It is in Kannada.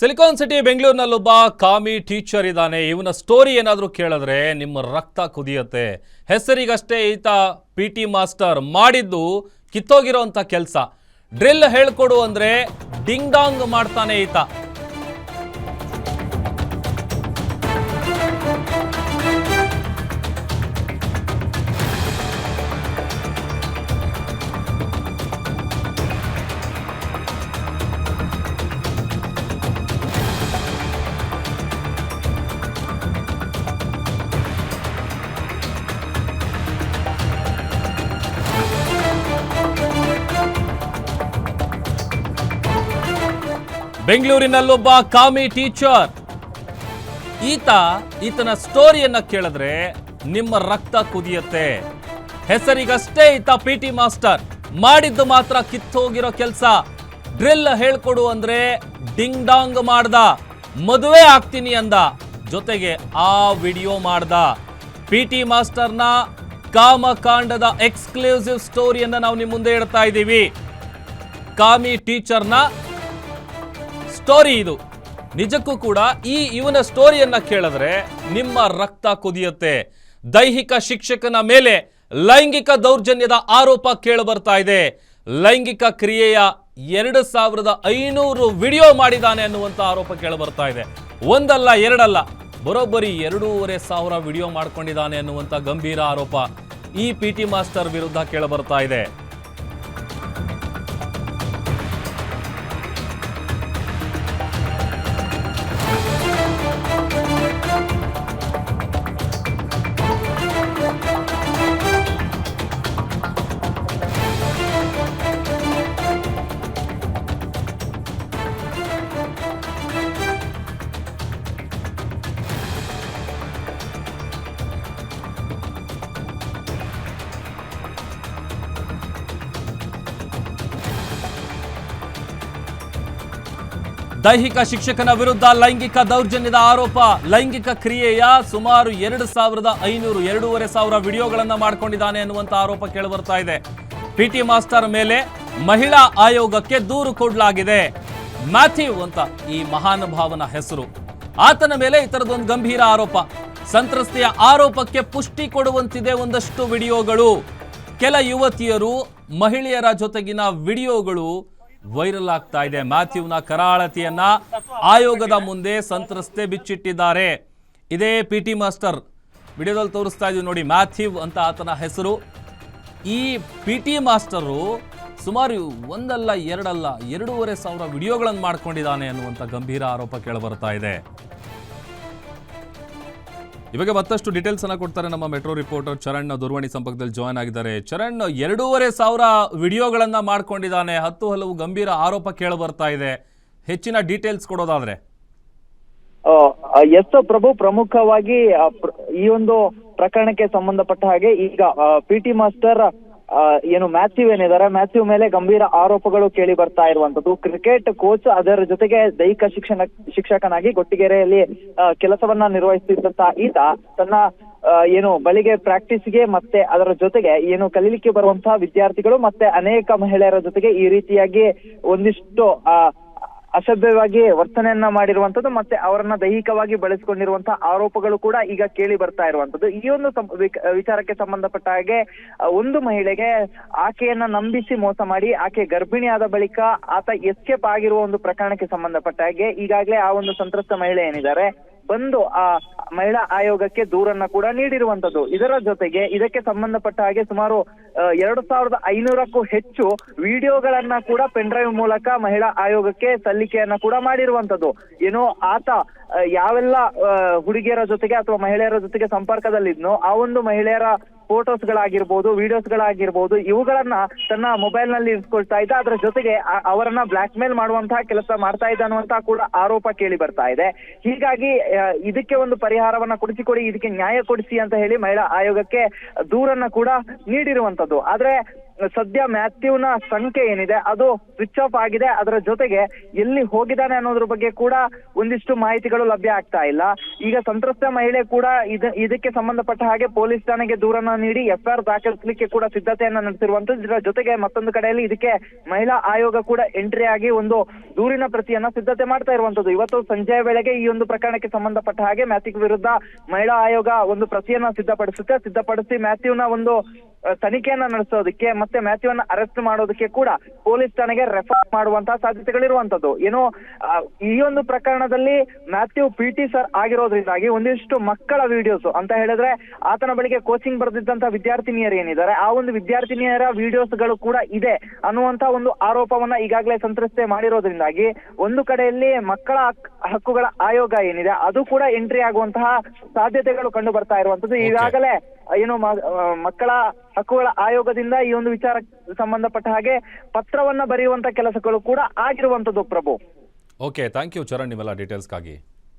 ಸಿಲಿಕಾನ್ ಸಿಟಿ ಬೆಂಗಳೂರಿನಲ್ಲೊಬ್ಬ ಕಾಮಿ ಟೀಚರ್ ಇದ್ದಾನೆ. ಇವನ ಸ್ಟೋರಿ ಏನಾದರೂ ಕೇಳಿದ್ರೆ ನಿಮ್ಮ ರಕ್ತ ಕುದಿಯುತ್ತೆ. ಹೆಸರಿಗಷ್ಟೇ ಈತ ಪಿ ಟಿ ಮಾಸ್ಟರ್ ಮಾಡಿದ್ದು ಕಿತ್ತೋಗಿರೋಂಥ ಕೆಲಸ. ಡ್ರಿಲ್ ಹೇಳ್ಕೊಡು ಅಂದರೆ ಡಿಂಗ್ ಡಾಂಗ್ ಮಾಡ್ತಾನೆ ಈತ. ಬೆಂಗಳೂರಿನಲ್ಲೊಬ್ಬ ಕಾಮಿ ಟೀಚರ್. ಈತ ಈತನ ಸ್ಟೋರಿಯನ್ನ ಕೇಳಿದ್ರೆ ನಿಮ್ಮ ರಕ್ತ ಕುದಿಯತ್ತೆ. ಹೆಸರಿಗಷ್ಟೇ ಈತ ಪಿ ಟಿ ಮಾಸ್ಟರ್. ಮಾಡಿದ್ದು ಮಾತ್ರ ಕಿತ್ತೋಗಿರೋ ಕೆಲಸ. ಡ್ರಿಲ್ ಹೇಳ್ಕೊಡು ಅಂದ್ರೆ ಡಿಂಗ್ ಡಾಂಗ್ ಮಾಡ್ದ. ಮದುವೆ ಆಗ್ತೀನಿ ಅಂದ. ಜೊತೆಗೆ ಆ ವಿಡಿಯೋ ಮಾಡ್ದ. ಪಿ ಟಿ ಮಾಸ್ಟರ್ನ ಕಾಮಕಾಂಡದ ಎಕ್ಸ್ಕ್ಲೂಸಿವ್ ಸ್ಟೋರಿಯನ್ನ ನಾವು ನಿಮ್ಮ ಮುಂದೆ ಇಡ್ತಾ ಇದ್ದೀವಿ ಕಾಮಿ ಟೀಚರ್ನ ಸ್ಟೋರಿ ಇದು. ನಿಜಕ್ಕೂ ಕೂಡ ಈ ಇವನ ಸ್ಟೋರಿಯನ್ನ ಕೇಳಿದ್ರೆ ನಿಮ್ಮ ರಕ್ತ ಕುದಿಯುತ್ತೆ. ದೈಹಿಕ ಶಿಕ್ಷಕನ ಮೇಲೆ ಲೈಂಗಿಕ ದೌರ್ಜನ್ಯದ ಆರೋಪ ಕೇಳಬರ್ತಾ ಇದೆ. ಲೈಂಗಿಕ ಕ್ರಿಯೆಯ ಎರಡು ಸಾವಿರದ ಐನೂರು ವಿಡಿಯೋ ಮಾಡಿದ್ದಾನೆ ಅನ್ನುವಂಥ ಆರೋಪ ಕೇಳಬರ್ತಾ ಇದೆ. ಒಂದಲ್ಲ, ಎರಡಲ್ಲ, ಬರೋಬ್ಬರಿ ಎರಡೂವರೆ ಸಾವಿರ ವಿಡಿಯೋ ಮಾಡ್ಕೊಂಡಿದ್ದಾನೆ ಅನ್ನುವಂಥ ಗಂಭೀರ ಆರೋಪ ಈ ಪಿ ಟಿ ಮಾಸ್ಟರ್ ವಿರುದ್ಧ ಕೇಳಬರ್ತಾ ಇದೆ. ದೈಹಿಕ ಶಿಕ್ಷಕನ ವಿರುದ್ಧ ಲೈಂಗಿಕ ದೌರ್ಜನ್ಯದ ಆರೋಪ. ಲೈಂಗಿಕ ಕ್ರಿಯೆಯ ಸುಮಾರು ಎರಡು ಸಾವಿರದ ಐನೂರು ಎರಡೂವರೆ ಸಾವಿರ ವಿಡಿಯೋಗಳನ್ನು ಮಾಡಿಕೊಂಡಿದ್ದಾನೆ ಅನ್ನುವಂತ ಆರೋಪ ಕೇಳಿಬರ್ತಾ ಇದೆ. ಪಿಟಿ ಮಾಸ್ಟರ್ ಮೇಲೆ ಮಹಿಳಾ ಆಯೋಗಕ್ಕೆ ದೂರು ಕೊಡಲಾಗಿದೆ. ಮ್ಯಾಥ್ಯೂ ಅಂತ ಈ ಮಹಾನುಭಾವನ ಹೆಸರು. ಆತನ ಮೇಲೆ ಈ ತರದೊಂದು ಗಂಭೀರ ಆರೋಪ. ಸಂತ್ರಸ್ತೆಯ ಆರೋಪಕ್ಕೆ ಪುಷ್ಟಿ ಕೊಡುವಂತಿದೆ ಒಂದಷ್ಟು ವಿಡಿಯೋಗಳು. ಕೆಲ ಯುವತಿಯರು ಮಹಿಳೆಯರ ಜೊತೆಗಿನ ವಿಡಿಯೋಗಳು ವೈರಲ್ ಆಗ್ತಾ ಇದೆ. ಮ್ಯಾಥ್ಯೂನ ಕರಾಳತಿಯನ್ನ ಆಯೋಗದ ಮುಂದೆ ಸಂತ್ರಸ್ತೆ ಬಿಚ್ಚಿಟ್ಟಿದ್ದಾರೆ. ಇದೇ ಪಿ ಟಿ ಮಾಸ್ಟರ್ ವಿಡಿಯೋದಲ್ಲಿ ತೋರಿಸ್ತಾ ಇದೀವಿ ನೋಡಿ ಮ್ಯಾಥ್ಯೂ ಅಂತ ಆತನ ಹೆಸರು. ಈ ಪಿ ಟಿ ಮಾಸ್ಟರು ಸುಮಾರು ಒಂದಲ್ಲ ಎರಡಲ್ಲ, ಎರಡೂವರೆ ಸಾವಿರ ವಿಡಿಯೋಗಳನ್ನು ಮಾಡ್ಕೊಂಡಿದ್ದಾನೆ ಅನ್ನುವಂಥ ಗಂಭೀರ ಆರೋಪ ಕೇಳಬರ್ತಾ ಇದೆ. ಇವಾಗ ಮತ್ತಷ್ಟು ಡೀಟೇಲ್ಸ್ ಅನ್ನ ಕೊಡ್ತಾರೆ ನಮ್ಮ ಮೆಟ್ರೋ ರಿಪೋರ್ಟರ್ ಚರಣ್ ದೂರವಾಣಿ ಸಂಪರ್ಕದಲ್ಲಿ ಜಾಯ್ನ್ ಆಗಿದ್ದಾರೆ. ಚರಣ್, ಎರಡೂವರೆ ಸಾವಿರ ವಿಡಿಯೋಗಳನ್ನ ಮಾಡ್ಕೊಂಡಿದ್ದಾನೆ. ಹತ್ತು ಹಲವು ಗಂಭೀರ ಆರೋಪ ಕೇಳಿ ಬರ್ತಾ ಇದೆ. ಹೆಚ್ಚಿನ ಡೀಟೇಲ್ಸ್ ಕೊಡೋದಾದ್ರೆ. ಎಸ್ ಪ್ರಭು ಪ್ರಮುಖವಾಗಿ ಈ ಒಂದು ಪ್ರಕರಣಕ್ಕೆ ಸಂಬಂಧಪಟ್ಟ ಹಾಗೆ ಈಗ ಪಿ ಟಿ ಮಾಸ್ಟರ್ ಏನು ಮ್ಯಾಥ್ಯೂ ಏನಿದ್ದಾರೆ? ಮ್ಯಾಥ್ಯೂ ಮೇಲೆ ಗಂಭೀರ ಆರೋಪಗಳು ಕೇಳಿ ಬರ್ತಾ ಇರುವಂತದ್ದು ಕ್ರಿಕೆಟ್ ಕೋಚ್ ಅದರ ಜೊತೆಗೆ ದೈಹಿಕ ಶಿಕ್ಷಣ, ಶಿಕ್ಷಕನಾಗಿ ಗೊಟ್ಟಿಗೆರೆಯಲ್ಲಿ ಕೆಲಸವನ್ನ ನಿರ್ವಹಿಸುತ್ತಿದ್ದಂತ ಈತ ತನ್ನ ಏನು ಬಳಿಗೆ ಪ್ರಾಕ್ಟೀಸ್ಗೆ ಮತ್ತೆ ಅದರ ಜೊತೆಗೆ ಏನು ಕಲೀಲಿಕ್ಕೆ ಬರುವಂತಹ ವಿದ್ಯಾರ್ಥಿಗಳು ಮತ್ತೆ ಅನೇಕ ಮಹಿಳೆಯರ ಜೊತೆಗೆ ಈ ರೀತಿಯಾಗಿ ಒಂದಿಷ್ಟು ಅಸಭ್ಯವಾಗಿ ವರ್ತನೆಯನ್ನ ಮಾಡಿರುವಂತದ್ದು ಮತ್ತೆ ಅವರನ್ನ ದೈಹಿಕವಾಗಿ ಬಳಸಿಕೊಂಡಿರುವಂತಹ ಆರೋಪಗಳು ಕೂಡ ಈಗ ಕೇಳಿ ಬರ್ತಾ ಇರುವಂತದ್ದು. ಈ ಒಂದು ವಿಚಾರಕ್ಕೆ ಸಂಬಂಧಪಟ್ಟ ಹಾಗೆ ಒಂದು ಮಹಿಳೆಗೆ ಆಕೆಯನ್ನ ನಂಬಿಸಿ ಮೋಸ ಮಾಡಿ, ಆಕೆ ಗರ್ಭಿಣಿಯಾದ ಬಳಿಕ ಆತ ಎಸ್ಕೇಪ್ ಆಗಿರುವ ಒಂದು ಪ್ರಕರಣಕ್ಕೆ ಸಂಬಂಧಪಟ್ಟ ಹಾಗೆ ಈಗಾಗಲೇ ಆ ಒಂದು ಸಂತ್ರಸ್ತ ಮಹಿಳೆ ಏನಿದ್ದಾರೆ ಬಂದು ಆ ಮಹಿಳಾ ಆಯೋಗಕ್ಕೆ ದೂರನ್ನ ಕೂಡ ನೀಡಿರುವಂತದ್ದು. ಇದರ ಜೊತೆಗೆ ಇದಕ್ಕೆ ಸಂಬಂಧಪಟ್ಟ ಹಾಗೆ ಸುಮಾರು ಎರಡು ಸಾವಿರದ ಐನೂರಕ್ಕೂ ಹೆಚ್ಚು ವಿಡಿಯೋಗಳನ್ನ ಕೂಡ ಪೆನ್ ಡ್ರೈವ್ ಮೂಲಕ ಮಹಿಳಾ ಆಯೋಗಕ್ಕೆ ಸಲ್ಲಿಕೆಯನ್ನ ಕೂಡ ಮಾಡಿರುವಂತದ್ದು. ಏನೋ ಆತ ಯಾವೆಲ್ಲ ಹುಡುಗಿಯರ ಜೊತೆಗೆ ಅಥವಾ ಮಹಿಳೆಯರ ಜೊತೆಗೆ ಸಂಪರ್ಕದಲ್ಲಿದ್ನೋ ಆ ಒಂದು ಮಹಿಳೆಯರ ಫೋಟೋಸ್ ಗಳಾಗಿರ್ಬೋದು ವಿಡಿಯೋಸ್ ಗಳಾಗಿರ್ಬೋದು, ಇವುಗಳನ್ನ ತನ್ನ ಮೊಬೈಲ್ನಲ್ಲಿ ಇರಿಸ್ಕೊಳ್ತಾ ಇದ್ದ, ಅದರ ಜೊತೆಗೆ ಅವರನ್ನ ಬ್ಲಾಕ್ ಮೇಲ್ ಮಾಡುವಂತಹ ಕೆಲಸ ಮಾಡ್ತಾ ಇದ್ದ ಅನ್ನುವಂತಹ ಕೂಡ ಆರೋಪ ಕೇಳಿ ಬರ್ತಾ ಇದೆ. ಹೀಗಾಗಿ ಇದಕ್ಕೆ ಒಂದು ಪರಿಹಾರವನ್ನ ಕೊಡಿಸಿಕೊಡಿ, ಇದಕ್ಕೆ ನ್ಯಾಯ ಕೊಡಿಸಿ ಅಂತ ಹೇಳಿ ಮಹಿಳಾ ಆಯೋಗಕ್ಕೆ ದೂರನ್ನ ಕೂಡ ನೀಡಿರುವಂತದ್ದು ಆದ್ರೆ ಸದ್ಯ ಮ್ಯಾಥ್ಯೂನ ಸಂಖ್ಯೆ ಏನಿದೆ, ಅದು ಸ್ವಿಚ್ ಆಫ್ ಆಗಿದೆ. ಅದರ ಜೊತೆಗೆ ಎಲ್ಲಿ ಹೋಗಿದ್ದಾನೆ ಅನ್ನೋದ್ರ ಬಗ್ಗೆ ಕೂಡ ಒಂದಿಷ್ಟು ಮಾಹಿತಿಗಳು ಲಭ್ಯ ಆಗ್ತಾ ಇಲ್ಲ. ಈಗ ಸಂತ್ರಸ್ತ ಮಹಿಳೆ ಕೂಡ ಇದ, ಇದಕ್ಕೆ ಸಂಬಂಧಪಟ್ಟ ಹಾಗೆ ಪೊಲೀಸ್ ಠಾಣೆಗೆ ದೂರನ್ನ ನೀಡಿ ಎಫ್ಐಆರ್ ದಾಖಲಿಸಲಿಕ್ಕೆ ಕೂಡ ಸಿದ್ಧತೆಯನ್ನ ನಡೆಸಿರುವಂತದ್ದು ಇದರ ಜೊತೆಗೆ ಮತ್ತೊಂದು ಕಡೆಯಲ್ಲಿ ಇದಕ್ಕೆ ಮಹಿಳಾ ಆಯೋಗ ಕೂಡ ಎಂಟ್ರಿ ಆಗಿ ಒಂದು ದೂರಿನ ಪ್ರತಿಯನ್ನ ಸಿದ್ಧತೆ ಮಾಡ್ತಾ ಇರುವಂತದ್ದು ಇವತ್ತು ಸಂಜೆಯ ವೇಳೆಗೆ ಈ ಒಂದು ಪ್ರಕರಣಕ್ಕೆ ಸಂಬಂಧಪಟ್ಟ ಹಾಗೆ ಮ್ಯಾಥ್ಯೂ ವಿರುದ್ಧ ಮಹಿಳಾ ಆಯೋಗ ಒಂದು ಪ್ರತಿಯನ್ನ ಸಿದ್ಧಪಡಿಸುತ್ತೆ. ಸಿದ್ಧಪಡಿಸಿ ಮ್ಯಾಥ್ಯೂನ ಒಂದು ತನಿಖೆಯನ್ನ ನಡೆಸೋದಕ್ಕೆ ಮತ್ತೆ ಮ್ಯಾಥ್ಯೂನ ಅರೆಸ್ಟ್ ಮಾಡೋದಕ್ಕೆ ಕೂಡ ಪೊಲೀಸ್ ಠಾಣೆಗೆ ರೆಫರ್ ಮಾಡುವಂತಹ ಸಾಧ್ಯತೆಗಳಿರುವಂತದ್ದು ಏನು ಈ ಒಂದು ಪ್ರಕರಣದಲ್ಲಿ ಮ್ಯಾಥ್ಯೂ ಪಿ ಟಿ ಸರ್ ಆಗಿರೋದ್ರಿಂದಾಗಿ ಒಂದಿಷ್ಟು ಮಕ್ಕಳ ವಿಡಿಯೋಸ್ ಅಂತ ಹೇಳಿದ್ರೆ ಆತನ ಬಳಿಗೆ ಕೋಚಿಂಗ್ ಬರೆದಿದ್ದಂತಹ ವಿದ್ಯಾರ್ಥಿನಿಯರು ಏನಿದ್ದಾರೆ ಆ ಒಂದು ವಿದ್ಯಾರ್ಥಿನಿಯರ ವಿಡಿಯೋಸ್ಗಳು ಕೂಡ ಇದೆ ಅನ್ನುವಂತ ಒಂದು ಆರೋಪವನ್ನ ಈಗಾಗಲೇ ಸಂತ್ರಸ್ತೆ ಮಾಡಿರೋದ್ರಿಂದಾಗಿ ಒಂದು ಕಡೆಯಲ್ಲಿ ಮಕ್ಕಳ ಹಕ್- ಹಕ್ಕುಗಳ ಆಯೋಗ ಏನಿದೆ ಅದು ಕೂಡ ಎಂಟ್ರಿ ಆಗುವಂತಹ ಸಾಧ್ಯತೆಗಳು ಕಂಡು ಬರ್ತಾ ಇರುವಂತದ್ದು ಈಗಾಗಲೇ ಏನು ಮಕ್ಕಳ ಹಕ್ಕುಗಳ ಆಯೋಗದಿಂದ ಈ ಒಂದು ವಿಚಾರ ಸಂಬಂಧಪಟ್ಟ ಹಾಗೆ ಪತ್ರವನ್ನ ಬರೆಯುವಂತ ಕೆಲಸಗಳು ಕೂಡ ಆಗಿರುವಂತದ್ದು Prabhu. Okay thank you Charan ನಿಮ್ಮೆಲ್ಲ ಡೀಟೇಲ್ಸ್ಗಾಗಿ